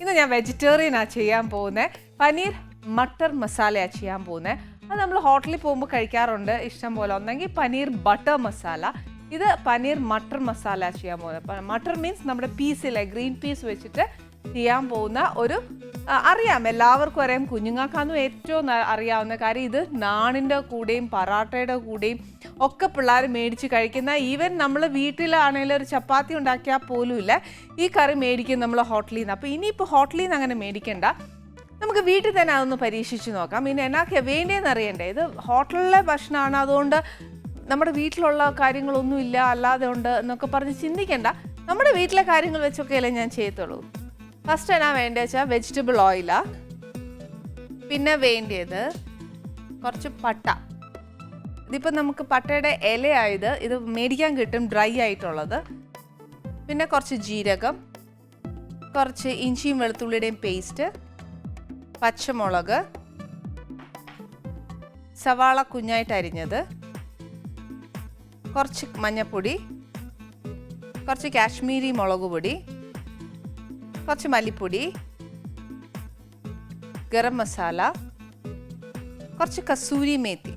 ഇന്ന് ഞാൻ വെജിറ്റേറിയനാണ് ചെയ്യാൻ പോകുന്നത് പനീർ മട്ടർ മസാലയാണ് ചെയ്യാൻ പോകുന്നത് അത് നമ്മൾ ഹോട്ടലിൽ പോകുമ്പോൾ കഴിക്കാറുണ്ട്. ഇഷ്ടം പോലെ. ഒന്നെങ്കിൽ പനീർ ബട്ടർ മസാല. ഇത് പനീർ മട്ടർ മസാല ചെയ്യാൻ പോകുന്നത് മട്ടർ മീൻസ് നമ്മുടെ പീസ് പീസിലെ ഗ്രീൻ പീസ് വെച്ചിട്ട് ചെയ്യാൻ പോകുന്ന ഒരു അറിയാം. എല്ലാവർക്കും അറിയാം. കുഞ്ഞുങ്ങൾക്കാന്നും ഏറ്റവും അറിയാവുന്ന കാര്യം ഇത് നാണിന്റെ കൂടെയും പറാട്ടയുടെ കൂടെയും ഒക്കെ പിള്ളേർ മേടിച്ച് കഴിക്കുന്ന. ഈവൻ നമ്മൾ വീട്ടിലാണെങ്കിലും ഒരു ചപ്പാത്തി ഉണ്ടാക്കിയാൽ പോലുമില്ല ഈ കറി മേടിക്കും നമ്മൾ ഹോട്ടലിൽ നിന്ന്. അപ്പോൾ ഇനിയിപ്പോൾ ഹോട്ടലിൽ നിന്ന് അങ്ങനെ മേടിക്കേണ്ട. നമുക്ക് വീട്ടിൽ തന്നെ അതൊന്ന് പരീക്ഷിച്ച് നോക്കാം. പിന്നെ എന്നാക്കിയാ വേണ്ടതെന്ന് അറിയണ്ടേ? ഇത് ഹോട്ടലിലെ ഭക്ഷണമാണ്. അതുകൊണ്ട് നമ്മുടെ വീട്ടിലുള്ള കാര്യങ്ങളൊന്നും ഇല്ല അല്ലാതെ ഉണ്ട് എന്നൊക്കെ പറഞ്ഞ് ചിന്തിക്കേണ്ട. നമ്മുടെ വീട്ടിലെ കാര്യങ്ങൾ വെച്ചൊക്കെയല്ലേ ഞാൻ ചെയ്യത്തുള്ളൂ. ഫസ്റ്റ് എന്നാ വേണ്ടത് വെച്ചാൽ വെജിറ്റബിൾ ഓയിലാണ് പിന്നെ വേണ്ടിയത് കുറച്ച് പട്ട. ഇതിപ്പോൾ നമുക്ക് പട്ടയുടെ ഇലയായത് ഇത് മേടിക്കാൻ കിട്ടും ഡ്രൈ ആയിട്ടുള്ളത്. പിന്നെ കുറച്ച് ജീരകം കുറച്ച് ഇഞ്ചിയും വെളുത്തുള്ളിയുടെയും പേസ്റ്റ് പച്ചമുളക് സവാള കുഞ്ഞായിട്ട് അരിഞ്ഞത് കുറച്ച് മഞ്ഞൾപ്പൊടി കുറച്ച് കാശ്മീരി മുളക് പൊടി കുറച്ച് മല്ലിപ്പൊടി ഗരം മസാല കുറച്ച് കസൂരി മേത്തി.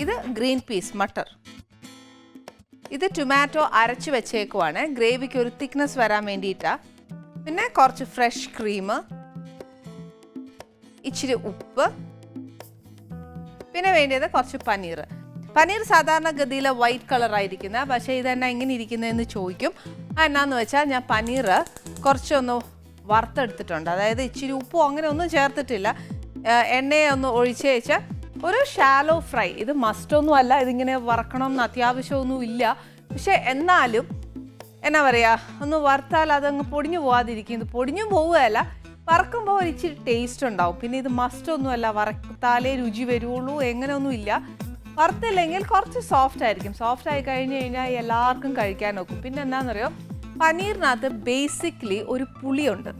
ഇത് ഗ്രീൻ പീസ് മട്ടർ. ഇത് ടൊമാറ്റോ അരച്ച് വെച്ചേക്കുവാണ്. ഗ്രേവിക്ക് ഒരു തിക്നെസ് വരാൻ വേണ്ടിയിട്ടാണ് പിന്നെ കുറച്ച് ഫ്രഷ് ക്രീം ഇച്ചിരി ഉപ്പ്. പിന്നെ വേണ്ടത് കുറച്ച് പനീർ പനീർ സാധാരണ ഗതിയിൽ വൈറ്റ് കളർ ആയിരിക്കുന്ന പക്ഷേ ഇതെന്നാ എങ്ങനെ ഇരിക്കുന്നതെന്ന് ചോദിക്കും. എന്നാന്ന് വെച്ചാൽ ഞാൻ പനീർ കുറച്ചൊന്ന് വറുത്തെടുത്തിട്ടുണ്ട്. അതായത് ഇച്ചിരി ഉപ്പും അങ്ങനെ ഒന്നും ചേർത്തിട്ടില്ല. എണ്ണയൊന്ന് ഒഴിച്ച് വെച്ച് ഒരു ഷാലോ ഫ്രൈ ഇത് മസ്റ്റൊന്നും അല്ല ഇതിങ്ങനെ വറക്കണം എന്ന് അത്യാവശ്യമൊന്നും ഇല്ല. പക്ഷെ എന്നാലും എന്നാ പറയുക ഒന്ന് വറുത്താൽ അതങ്ങ് പൊടിഞ്ഞു പോവാതിരിക്കും. ഇത് പൊടിഞ്ഞു പോവുകയല്ല വറക്കുമ്പോൾ ഒരു ഇച്ചിരി ടേസ്റ്റ് ഉണ്ടാവും. പിന്നെ ഇത് മസ്റ്റ് ഒന്നുമല്ല വറുത്താലേ രുചി വരുള്ളൂ എങ്ങനെയൊന്നും ഇല്ല. വറുത്തില്ലെങ്കിൽ കുറച്ച് സോഫ്റ്റ് ആയിരിക്കും. സോഫ്റ്റ് ആയി കഴിഞ്ഞ് കഴിഞ്ഞാൽ എല്ലാവർക്കും കഴിക്കാൻ നോക്കും. പിന്നെ എന്താണെന്നറിയോ പനീറിനകത്ത് ബേസിക്കലി ഒരു പുളിയുണ്ട്.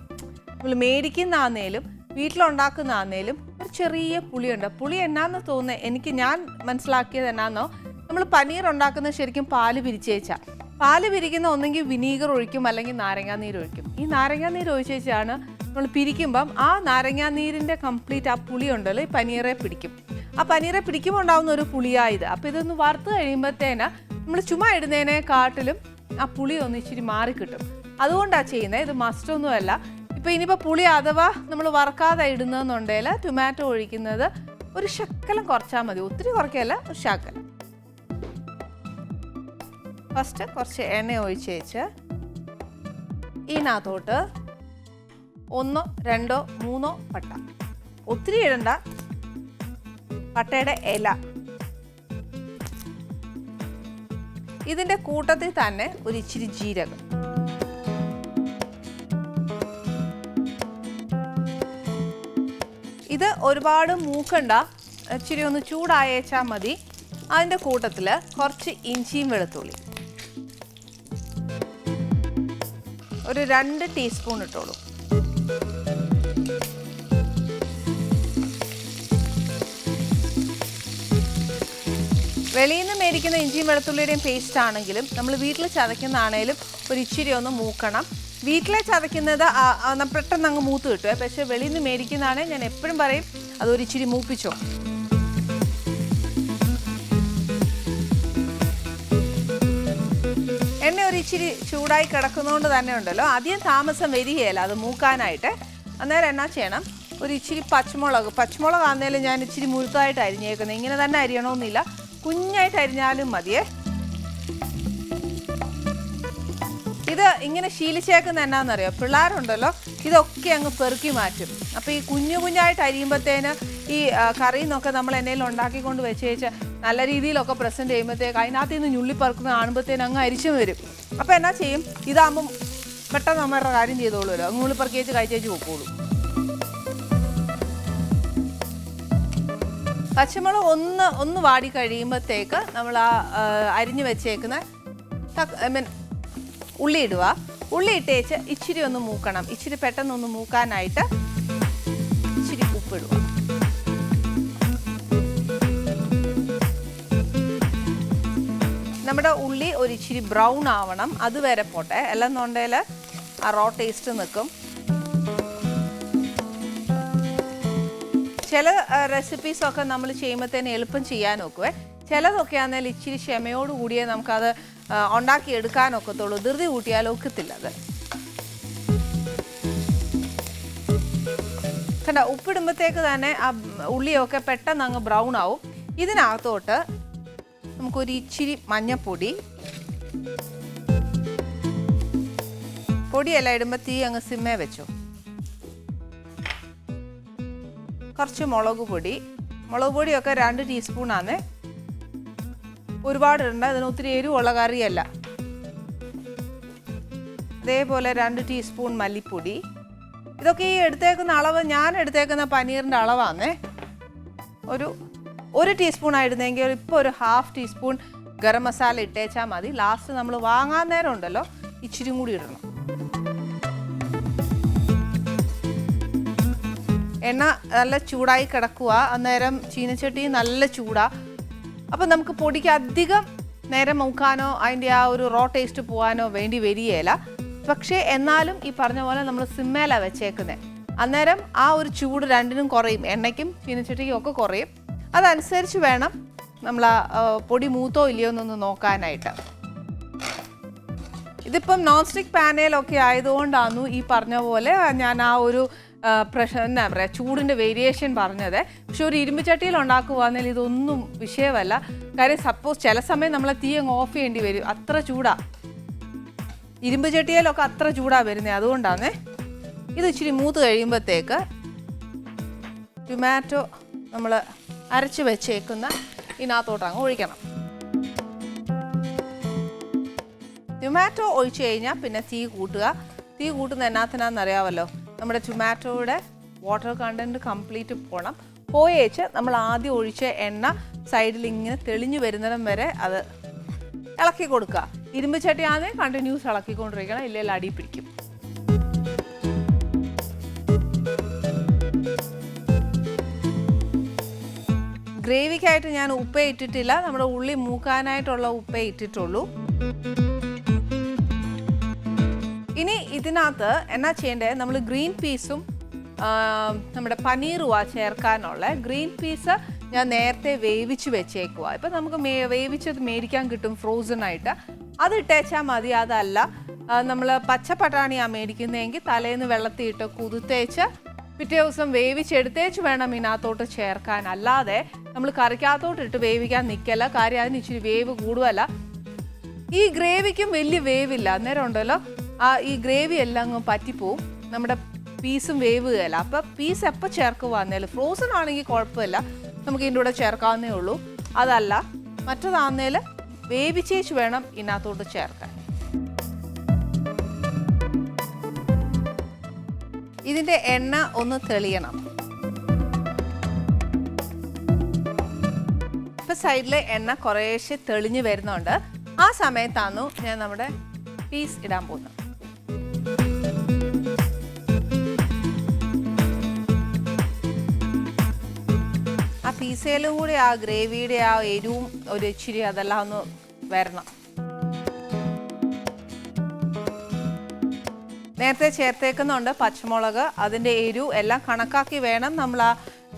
നമ്മൾ മേടിക്കുന്നതാന്നേലും വീട്ടിലുണ്ടാക്കുന്നതാന്നേലും ഒരു ചെറിയ പുളിയുണ്ട്. പുളി എന്നാന്ന് തോന്നുന്നത് എനിക്ക് ഞാൻ മനസ്സിലാക്കിയത് എന്നാന്നോ? നമ്മൾ പനീർ ഉണ്ടാക്കുന്നത് ശരിക്കും പാൽ പിരിച്ചേച്ചാ പാൽ പിരിക്കുന്ന ഒന്നെങ്കിൽ വിനീഗർ ഒഴിക്കും അല്ലെങ്കിൽ നാരങ്ങാനീര് ഒഴിക്കും. ഈ നാരങ്ങാനീര് ഒഴിച്ചേച്ചാണ് നമ്മൾ പിരിക്കുമ്പം ആ നാരങ്ങാനീരിന്റെ കംപ്ലീറ്റ് ആ പുളി ഉണ്ടല്ലോ ഈ പനീറെ പിടിക്കും. ആ പനീറെ പിടിക്കുമ്പോൾ ഉണ്ടാവുന്ന ഒരു പുളിയായത്. അപ്പോൾ ഇതൊന്ന് വറുത്ത് കഴിയുമ്പോഴത്തേന് നമ്മൾ ചുമ്മാ ഇടുന്നതിനെക്കാട്ടിലും ആ പുളി ഒന്ന് ഇച്ചിരി മാറിക്കിട്ടും അതുകൊണ്ടാണ് ചെയ്യുന്നത് ഇത് മസ്റ്റ് മസ്റ്റൊന്നുമല്ല ഇപ്പോൾ ഇനിയിപ്പോൾ പുളി അഥവാ നമ്മൾ വറക്കാതെ ഇടുന്നതെന്നുണ്ടെങ്കിൽ ടൊമാറ്റോ ഒഴിക്കുന്നത് ഒരു ശക്കലം കുറച്ചാൽ മതി. ഒത്തിരി കുറയ്ക്കല്ല ഒരു ശക്കലം ഫസ്റ്റ് കുറച്ച് എണ്ണ ഒഴിച്ച് വെച്ച് ഇതിനകത്തോട്ട് ഒന്നോ രണ്ടോ മൂന്നോ പട്ട. ഒത്തിരി ഇടണ്ട. പട്ടയുടെ ഇല. ഇതിന്റെ കൂട്ടത്തിൽ തന്നെ ഒരു ഇച്ചിരി ജീരകം. ഇത് ഒരുപാട് മൂക്കണ്ട ഇച്ചിരി ഒന്ന് ചൂടായേച്ചാൽ മതി. അതിന്റെ കൂട്ടത്തിൽ കുറച്ച് ഇഞ്ചിയും വെളുത്തുള്ളി ഒരു രണ്ട് ടീസ്പൂൺ ഇട്ടോളൂ. വെളിയിൽ നിന്ന് മേടിക്കുന്ന ഇഞ്ചിയും വെളുത്തുള്ളിയുടെയും പേസ്റ്റ് ആണെങ്കിലും നമ്മൾ വീട്ടിൽ ചതയ്ക്കുന്നതാണേലും ഒരു ഇച്ചിരി ഒന്ന് മൂക്കണം. വീട്ടിലെ ചതയ്ക്കുന്നത് പെട്ടെന്ന് അങ്ങ് മൂത്ത് കിട്ടുക പക്ഷേ വെളിയിൽ നിന്ന് മേടിക്കുന്നതാണെങ്കിൽ ഞാൻ എപ്പോഴും പറയും അതൊരു ഇച്ചിരി മൂപ്പിച്ചോ. എണ്ണ ഒരു ഇച്ചിരി ചൂടായി കിടക്കുന്നതുകൊണ്ട് തന്നെ ഉണ്ടല്ലോ. അധികം താമസം വരികയില്ല അത് മൂക്കാനായിട്ട്. അന്നേരം എന്നാ ചെയ്യണം? ഒരു ഇച്ചിരി പച്ചമുളക് പച്ചമുളക് ആണെങ്കിലും ഞാൻ ഇച്ചിരി മുഴുത്തായിട്ട് അരിഞ്ഞേക്കുന്നത് ഇങ്ങനെ തന്നെ അരിയണമെന്നില്ല കുഞ്ഞായിട്ട് അരിഞ്ഞാലും മതിയേ. ഇത് ഇങ്ങനെ ശീലിച്ചേക്കുന്ന എന്നാന്നറിയോ? പിള്ളേരുണ്ടല്ലോ ഇതൊക്കെ അങ്ങ് പെറുക്കി മാറ്റും. അപ്പോൾ ഈ കുഞ്ഞു കുഞ്ഞായിട്ട് അരിയുമ്പോഴത്തേന് ഈ കറിന്നൊക്കെ നമ്മൾ എന്തെങ്കിലും ഉണ്ടാക്കിക്കൊണ്ട് വെച്ച് വെച്ച് നല്ല രീതിയിലൊക്കെ പ്രസന്റ് ചെയ്യുമ്പോഴത്തേക്ക് അതിനകത്ത് നിന്ന് ഞുള്ളി പറക്കുന്ന കാണുമ്പോഴത്തേന് അങ്ങ് അരിച്ചു വരും. അപ്പോൾ എന്നാ ചെയ്യും? ഇതാകുമ്പം പെട്ടെന്ന് നമ്മളുടെ കാര്യം ചെയ്തോളൂല്ലോ അങ്ങ് ഉള്ളിപ്പറക്കി വെച്ച് കഴിച്ചേച്ച് പൊക്കോളൂ. പച്ചമുളക് ഒന്ന് ഒന്ന് വാടി കഴിയുമ്പോഴത്തേക്ക് നമ്മൾ ആ അരിഞ്ഞു വെച്ചേക്കുന്ന ഐ മീൻ ഉള്ളി ഇടുക. ഉള്ളി ഇട്ടേച്ച് ഇച്ചിരി ഒന്ന് മൂക്കണം. ഇച്ചിരി പെട്ടെന്ന് ഒന്ന് മൂക്കാനായിട്ട് ഇച്ചിരി ഉപ്പിടുക നമ്മുടെ ഉള്ളി ഒരു ഇച്ചിരി ബ്രൗൺ ആവണം. അതുവരെ പോട്ടെ. അല്ലെന്നുണ്ടെങ്കിൽ ആ റോ ടേസ്റ്റ് നിൽക്കും. ചില റെസിപ്പീസൊക്കെ നമ്മൾ ചെയ്യുമ്പോഴത്തേന് എളുപ്പം ചെയ്യാൻ നോക്കുവേ. ചിലതൊക്കെ ആണെങ്കിൽ ഇച്ചിരി ക്ഷമയോട് കൂടിയേ നമുക്കത് ഉണ്ടാക്കി ഉണ്ടാക്കിയെടുക്കാനൊക്കത്തുള്ളൂ ധൃതി കൂട്ടിയാൽ ഒക്കത്തില്ല അത്. കണ്ട ഉപ്പിടുമ്പോഴത്തേക്ക് തന്നെ ആ ഉള്ളിയൊക്കെ പെട്ടെന്ന് അങ്ങ് ബ്രൗൺ ആവും. ഇതിനകത്തോട്ട് നമുക്കൊരു ഇച്ചിരി മഞ്ഞപ്പൊടി. പൊടിയെല്ലാം ഇടുമ്പോൾ തീ അങ്ങ് സിമ്മേ വെച്ചു. കുറച്ച് മുളക് പൊടി. മുളക് പൊടിയൊക്കെ രണ്ട് ടീസ്പൂണാണ്. ഒരുപാട് ഇടണ്ട അതിന് ഒത്തിരി എരിവുള്ള കറിയല്ല. അതേപോലെ രണ്ട് ടീസ്പൂൺ മല്ലിപ്പൊടി. ഇതൊക്കെ ഈ എടുത്തേക്കുന്ന അളവ് ഞാൻ എടുത്തേക്കുന്ന പനീറിന്റെ അളവാണേ. ഒരു ഒരു ടീസ്പൂൺ ആയിരുന്നെങ്കിൽ ഇപ്പോൾ ഒരു ഹാഫ് ടീസ്പൂൺ ഗരം മസാല ഇട്ടേച്ചാൽ മതി. ലാസ്റ്റ് നമ്മൾ വാങ്ങാൻ നേരം ഉണ്ടല്ലോ ഇച്ചിരി കൂടി ഇടണം. എണ്ണ നല്ല ചൂടായി കിടക്കുക അന്നേരം ചീനച്ചട്ടി നല്ല ചൂടാ. അപ്പം നമുക്ക് പൊടിക്ക് അധികം നേരം മൂക്കാനോ അതിന്റെ ആ ഒരു റോ ടേസ്റ്റ് പോകാനോ വേണ്ടി വരികയില്ല. പക്ഷേ എന്നാലും ഈ പറഞ്ഞ പോലെ നമ്മൾ സിമ്മേല വെച്ചേക്കുന്നത് അന്നേരം ആ ഒരു ചൂട് രണ്ടിനും കുറയും. എണ്ണയ്ക്കും ചീനച്ചട്ടിക്കും ഒക്കെ കുറയും. അതനുസരിച്ച് വേണം നമ്മൾ ആ പൊടി മൂത്തോ ഇല്ലയോ എന്നൊന്ന് നോക്കാനായിട്ട്. ഇതിപ്പം നോൺ സ്റ്റിക് പാനയിലൊക്കെ ആയതുകൊണ്ടാണ് ഈ പറഞ്ഞ പോലെ ഞാൻ ആ ഒരു ആ, പ്രഷ എന്നാ പറയുക ചൂടിന്റെ വേരിയേഷൻ പറഞ്ഞത്. പക്ഷെ ഒരു ഇരുമ്പ് ചട്ടിയിൽ ഉണ്ടാക്കുവാണെങ്കിൽ ഇതൊന്നും വിഷയമല്ല. കാര്യം സപ്പോസ് ചില സമയം നമ്മളെ തീ അങ്ങ് ഓഫ് ചെയ്യേണ്ടി വരും. അത്ര ചൂടാ. ഇരുമ്പ് ചട്ടിയിലൊക്കെ അത്ര ചൂടാ വരുന്നത് അതുകൊണ്ടാണ് ഇത് ഇച്ചിരി മൂത്ത് കഴിയുമ്പോഴത്തേക്ക് ടൊമാറ്റോ നമ്മൾ അരച്ച് വെച്ചേക്കുന്ന ഇതിനകത്തോട്ട് അങ്ങ് ഒഴിക്കണം. ടൊമാറ്റോ ഒഴിച്ചു കഴിഞ്ഞാൽ പിന്നെ തീ കൂട്ടുക. തീ കൂട്ടുന്ന എന്നാത്തിനാന്ന് അറിയാമല്ലോ നമ്മുടെ ടൊമാറ്റോയുടെ വാട്ടർ കണ്ടന്റ് കംപ്ലീറ്റ് പോകണം പോയേച്ച് നമ്മൾ ആദ്യം ഒഴിച്ച എണ്ണ സൈഡിൽ ഇങ്ങനെ തെളിഞ്ഞു വരുന്നിടം വരെ അത് ഇളക്കി കൊടുക്കുക ഇരുമ്പ് ചട്ടി ആദ്യം കണ്ടിന്യൂസ് ഇളക്കിക്കൊണ്ടിരിക്കണം. ഇല്ലെങ്കിൽ അടി പിടിക്കും. ഗ്രേവിക്കായിട്ട് ഞാൻ ഉപ്പേ ഇട്ടിട്ടില്ല. നമ്മുടെ ഉള്ളി മൂക്കാനായിട്ടുള്ള ഉപ്പേ ഇട്ടിട്ടുള്ളൂ. ഇതിനകത്ത് എന്നാ ചെയ്യേണ്ടത് നമ്മൾ ഗ്രീൻ പീസും നമ്മുടെ പനീറുവാ ചേർക്കാനുള്ള ഗ്രീൻ പീസ് ഞാൻ നേരത്തെ വേവിച്ച് വെച്ചേക്കുക ഇപ്പം നമുക്ക് മേ വേവിച്ചത് മേടിക്കാൻ കിട്ടും ഫ്രോസൺ ആയിട്ട് അത് ഇട്ടേച്ചാൽ മതി അതല്ല. നമ്മൾ പച്ച പട്ടാണിയാണ് മേടിക്കുന്നതെങ്കിൽ തലേന്ന് വെള്ളത്തിയിട്ട് കുതിത്തേച്ച് പിറ്റേ ദിവസം വേവിച്ചെടുത്തേച്ച് വേണം ഇതിനകത്തോട്ട് ചേർക്കാൻ. അല്ലാതെ നമ്മൾ കറിക്കകത്തോട്ട് ഇട്ട് വേവിക്കാൻ നിൽക്കല്ല കാര്യം അതിന് ഇച്ചിരി വേവ് കൂടുതല. ഈ ഗ്രേവിക്കും വലിയ വേവില്ല. അന്നേരം ഉണ്ടല്ലോ ആ ഈ ഗ്രേവി എല്ലാം അങ്ങ് പറ്റിപ്പോവും. നമ്മുടെ പീസും വേവുകയല്ല. അപ്പം പീസ് എപ്പോൾ ചേർക്കുവാന്നേലും ഫ്രോസൺ ആണെങ്കിൽ കുഴപ്പമില്ല. നമുക്ക് ഇതിന്റെ കൂടെ ചേർക്കാവുന്നേ ഉള്ളൂ. അതല്ല മറ്റതാന്നേൽ വേവിച്ചേച്ച് വേണം ഇതിനകത്തോട്ട് ചേർക്കാൻ. ഇതിന്റെ എണ്ണ ഒന്ന് തെളിയണം. ഇപ്പം സൈഡിലെ എണ്ണ കുറേശ്ശെ തെളിഞ്ഞു വരുന്നുണ്ട്. ആ സമയത്താണ് ഞാൻ നമ്മുടെ പീസ് ഇടാൻ പോകുന്നത്. പീസയിലും കൂടി ആ ഗ്രേവിയുടെ ആ എരിവും ഒരു ഇച്ചിരി അതെല്ലാം ഒന്ന് വരണം. നേരത്തെ ചേർത്തേക്കുന്നുണ്ട് പച്ചമുളക്. അതിന്റെ എരിവ് എല്ലാം കണക്കാക്കി വേണം നമ്മൾ ആ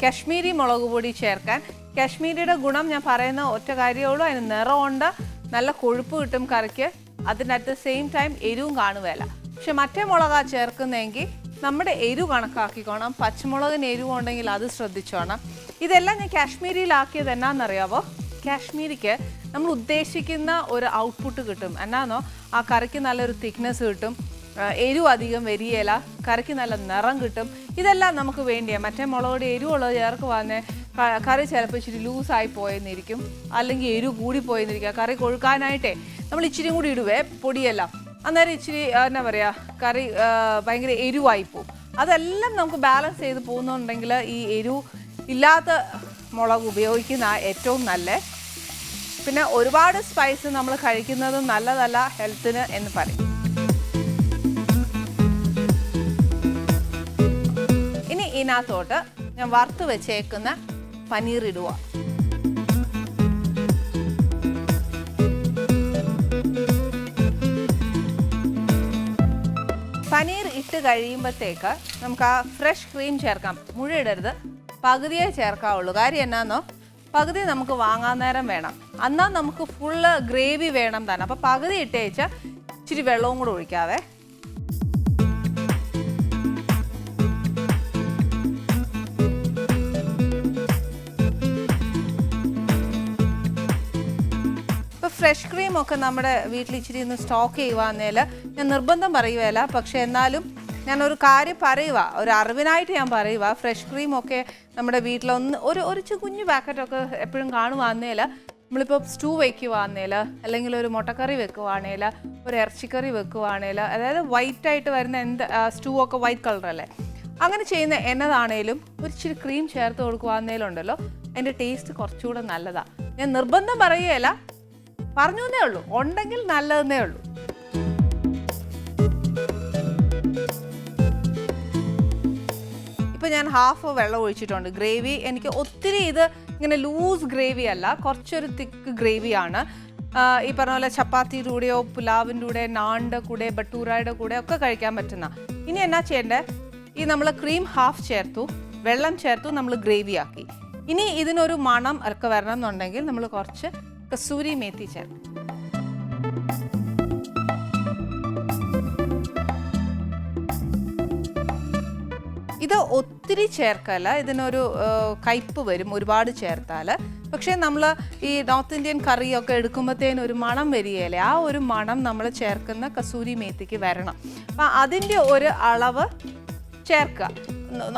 കശ്മീരി മുളക് പൊടി ചേർക്കാൻ. കശ്മീരിയുടെ ഗുണം ഞാൻ പറയുന്ന ഒറ്റ കാര്യമുള്ളൂ അതിന് നിറമുണ്ട്. നല്ല കൊഴുപ്പ് കിട്ടും കറിക്ക്. അതിന്റെ അറ്റ് സെയിം ടൈം എരിവും കാണുകയില്ല പക്ഷെ മറ്റേ മുളകാ ചേർക്കുന്നതെങ്കിൽ നമ്മുടെ എരിവ് കണക്കാക്കിക്കോണം. പച്ചമുളകിന് എരിവ് ഉണ്ടെങ്കിൽ അത് ശ്രദ്ധിച്ചോണം. ഇതെല്ലാം ഞാൻ കാശ്മീരിയിലാക്കിയത് എന്നാന്നറിയാവോ കാശ്മീരിക്ക് നമ്മൾ ഉദ്ദേശിക്കുന്ന ഒരു ഔട്ട്പുട്ട് കിട്ടും. എന്നാന്നോ? ആ കറിക്ക് നല്ലൊരു തിക്നെസ് കിട്ടും. എരിവ് അധികം വരിയേല കറിക്ക് നല്ല നിറം കിട്ടും. ഇതെല്ലാം നമുക്ക് വേണ്ടിയാണ് മറ്റേ മുളകോട് എരിവുള്ളത് ചേർക്ക് വന്നേ കറി ചിലപ്പോൾ ഇച്ചിരി ലൂസായി പോയെന്നിരിക്കും. അല്ലെങ്കിൽ എരിവ് കൂടി പോയെന്നിരിക്കുക കറി കൊഴുക്കാനായിട്ടേ നമ്മൾ ഇച്ചിരി കൂടി ഇടുവേ പൊടിയെല്ലാം. അന്നേരം ഇച്ചിരി എന്നാ പറയുക കറി ഭയങ്കര എരിവായി പോകും അതെല്ലാം നമുക്ക് ബാലൻസ് ചെയ്ത് പോകുന്നുണ്ടെങ്കിൽ ഈ എരിവ് ഇല്ലാത്ത മുളക് ഉപയോഗിക്കുന്ന ഏറ്റവും നല്ല. പിന്നെ ഒരുപാട് സ്പൈസ് നമ്മൾ കഴിക്കുന്നത് നല്ലതല്ല ഹെൽത്തിന് എന്ന് പറയും. ഇനി ഇതിനകത്തോട്ട് ഞാൻ വറുത്ത് വെച്ചേക്കുന്ന പനീർ ഇടുക. പനീർ ഇട്ട് കഴിയുമ്പോഴത്തേക്ക് നമുക്ക് ആ ഫ്രഷ് ക്രീം ചേർക്കാം. ഇടരുത്. പകുതിയേ ചേർക്കാവുള്ളൂ. കാര്യം എന്നാന്നോ? പകുതി നമുക്ക് വാങ്ങാൻ നേരം വേണം. എന്നാൽ നമുക്ക് ഫുള്ള് ഗ്രേവി വേണം തന്നെ. അപ്പോൾ പകുതി ഇട്ടേച്ച ഇച്ചിരി വെള്ളവും കൂടെ ഒഴിക്കാവേ. ഫ്രഷ് ക്രീം ഒക്കെ നമ്മുടെ വീട്ടിൽ ഇച്ചിരി ഒന്ന് സ്റ്റോക്ക് ചെയ്യുവാന്നേൽ ഞാൻ നിർബന്ധം പറയുകയല്ല പക്ഷെ എന്നാലും ഞാനൊരു കാര്യം പറയുക ഒരു അറിവിനായിട്ട് ഞാൻ പറയുക ഫ്രഷ് ക്രീം ഒക്കെ നമ്മുടെ വീട്ടിലൊന്ന് ഒരു ഒരു കുഞ്ഞു പാക്കറ്റൊക്കെ എപ്പോഴും കാണുവാന്നേല. നമ്മളിപ്പോൾ സ്റ്റൂ വയ്ക്കുവാന്നേല അല്ലെങ്കിൽ ഒരു മുട്ടക്കറി വെക്കുവാണേല ഒരു ഇറച്ചിക്കറി വെക്കുവാണേല അതായത് വൈറ്റ് ആയിട്ട് വരുന്ന എന്ത് സ്റ്റൂ ഒക്കെ വൈറ്റ് കളറല്ലേ അങ്ങനെ ചെയ്യുന്ന എന്നതാണേലും ഒരു ഇച്ചിരി ക്രീം ചേർത്ത് കൊടുക്കുവാന്നേലുണ്ടല്ലോ അതിന്റെ ടേസ്റ്റ് കുറച്ചുകൂടെ നല്ലതാണ് ഞാൻ നിർബന്ധം പറയുകയല്ല. പറഞ്ഞു എന്നേ ഉള്ളൂ. ഉണ്ടെങ്കിൽ നല്ലതെന്നേ ഉള്ളൂ. ഇപ്പൊ ഞാൻ ഹാഫ് വെള്ളം ഒഴിച്ചിട്ടുണ്ട്. ഗ്രേവി എനിക്ക് ഒത്തിരി ഇത് ഇങ്ങനെ ലൂസ് ഗ്രേവി അല്ല കുറച്ചൊരു തിക്ക് ഗ്രേവിയാണ് ഈ പറഞ്ഞ പോലെ ചപ്പാത്തിയുടെ കൂടെയോ പുലാവിന്റെ കൂടെ നാണിന്റെ കൂടെ ബട്ടൂറയുടെ കൂടെ ഒക്കെ കഴിക്കാൻ പറ്റുന്ന. ഇനി എന്നാ ചെയ്യണ്ടേ? ഈ നമ്മൾ ക്രീം ഹാഫ് ചേർത്തു വെള്ളം ചേർത്തു നമ്മൾ ഗ്രേവി ആക്കി. ഇനി ഇതിനൊരു മണം ഒക്കെ വരണം എന്നുണ്ടെങ്കിൽ നമ്മൾ കുറച്ച് കസൂരി മേത്തി ചേർക്കും. ഇത് ഒത്തിരി ചേർക്കല്ല ഇതിനൊരു കയ്പ്പ് വരും ഒരുപാട് ചേർത്താൽ പക്ഷേ നമ്മൾ ഈ നോർത്ത് ഇന്ത്യൻ കറിയൊക്കെ എടുക്കുമ്പോഴത്തേന് ഒരു മണം വരികയല്ലേ ആ ഒരു മണം നമ്മൾ ചേർക്കുന്ന കസൂരി മേത്തിക്ക് വരണം. അപ്പം അതിന്റെ ഒരു അളവ് ചേർക്കുക.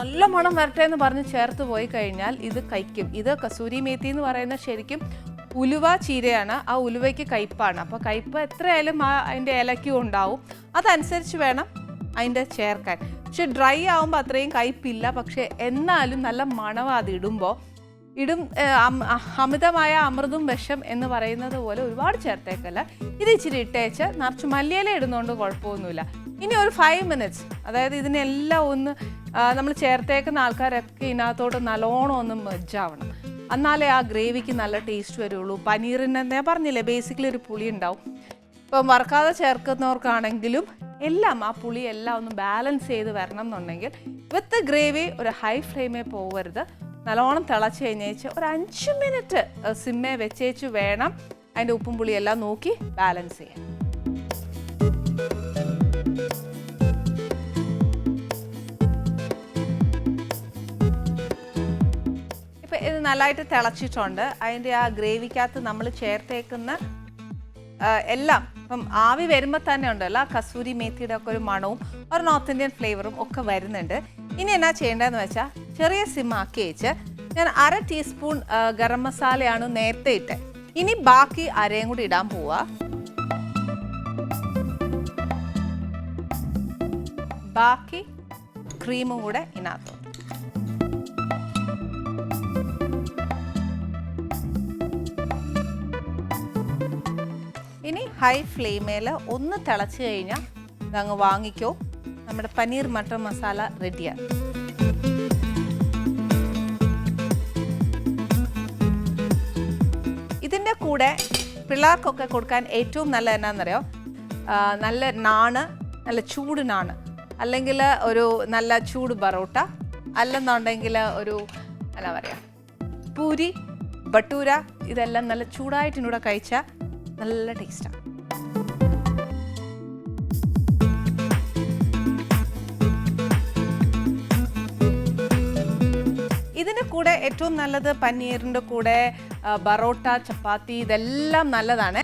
നല്ല മണം വരട്ടെ എന്ന് പറഞ്ഞ് ചേർത്ത് പോയി കഴിഞ്ഞാൽ ഇത് കഴിക്കും ഇത് കസൂരി മേത്തി എന്ന് പറയുന്ന ശരിക്കും ഉലുവ ചീരയാണ്. ആ ഉലുവയ്ക്ക് കയ്പ്പാണ്. അപ്പോൾ കയ്പ്പ് എത്രയായാലും ആ അതിന്റെ ഇലയ്ക്കും ഉണ്ടാവും. അതനുസരിച്ച് വേണം അതിന്റെ ചേർക്കാൻ പക്ഷെ ഡ്രൈ ആകുമ്പോൾ അത്രയും കയ്പില്ല. പക്ഷെ എന്നാലും നല്ല മണവാ അത് ഇടുമ്പോൾ ഇടും അമിതമായ അമൃതും വിഷം എന്ന് പറയുന്നത് പോലെ ഒരുപാട് ചേർത്തേക്കല്ല ഇത് ഇച്ചിരി ഇട്ടേച്ച് നിറച്ച് മല്ലിയില ഇടുന്നതുകൊണ്ട് കുഴപ്പമൊന്നുമില്ല. ഇനി ഒരു ഫൈവ് മിനിറ്റ്സ് അതായത് ഇതിനെല്ലാം ഒന്ന് നമ്മൾ ചേർത്തേക്കുന്ന ആൾക്കാരൊക്കെ ഇതിനകത്തോട്ട് നല്ലോണം ഒന്ന് മെജ്ജാവണം എന്നാലേ ആ ഗ്രേവിക്ക് നല്ല ടേസ്റ്റ് വരുള്ളൂ. പനീറിന് ഞാൻ പറഞ്ഞില്ലേ? ബേസിക്കലി ഒരു പുളി ഉണ്ടാവും ഇപ്പം വറക്കാതെ ചേർക്കുന്നവർക്കാണെങ്കിലും എല്ലാം ആ പുളി എല്ലാം ഒന്ന് ബാലൻസ് ചെയ്ത് വരണം എന്നുണ്ടെങ്കിൽ വിത്ത് ഗ്രേവി ഒരു ഹൈ ഫ്ലെയിമിൽ പോകരുത് നല്ലോണം തിളച്ച് കഴിഞ്ഞേച്ച് ഒരു അഞ്ച് മിനിറ്റ് സിമ്മേ വെച്ചേച്ച് വേണം അതിന്റെ ഉപ്പും പുളിയെല്ലാം നോക്കി ബാലൻസ് ചെയ്യാൻ. ഇപ്പം ഇത് നല്ലതായിട്ട് തിളച്ചിട്ടുണ്ട്. അതിന്റെ ആ ഗ്രേവിക്കകത്ത് നമ്മൾ ചേർത്തേക്കുന്ന എല്ലാം ഇപ്പം ആവി വരുമ്പോൾ തന്നെ ഉണ്ടല്ലോ ആ കസൂരി മേത്തിയുടെ ഒക്കെ ഒരു മണവും ഒരു നോർത്ത് ഇന്ത്യൻ ഫ്ലേവറും ഒക്കെ വരുന്നുണ്ട്. ഇനി എന്നാ ചെയ്യേണ്ടതെന്ന് വെച്ചാൽ ചെറിയ സിമ്മാക്കി വെച്ച് ഞാൻ അര ടീസ്പൂൺ ഗരം മസാലയാണ് നേരത്തെ ഇട്ട്. ഇനി ബാക്കി അരയും കൂടി ഇടാൻ പോവാ. ബാക്കി ക്രീമും കൂടെ ഇതിനകത്തോട്ട് ഹൈ ഫ്ലെയിമേൽ ഒന്ന് തിളച്ച് കഴിഞ്ഞാൽ ഇതങ്ങ് വാങ്ങിക്കോ. നമ്മുടെ പനീർ മട്ടർ മസാല റെഡിയാണ് ഇതിന്റെ കൂടെ പിള്ളേർക്കൊക്കെ കൊടുക്കാൻ ഏറ്റവും നല്ല എന്നാന്ന് അറിയോ നല്ല നാണ് നല്ല ചൂട് നാണ്. അല്ലെങ്കിൽ ഒരു നല്ല ചൂട് ബറോട്ട. അല്ലെന്നുണ്ടെങ്കിൽ ഒരു എന്താ പറയുക പൂരി ബട്ടൂര ഇതെല്ലാം നല്ല ചൂടായിട്ടിനൂടെ കഴിച്ചാൽ നല്ല ടേസ്റ്റാണ് ഇതിന്റെ കൂടെ ഏറ്റവും നല്ലത് പനീറിന്റെ കൂടെ ബറോട്ട ചപ്പാത്തി ഇതെല്ലാം നല്ലതാണ്.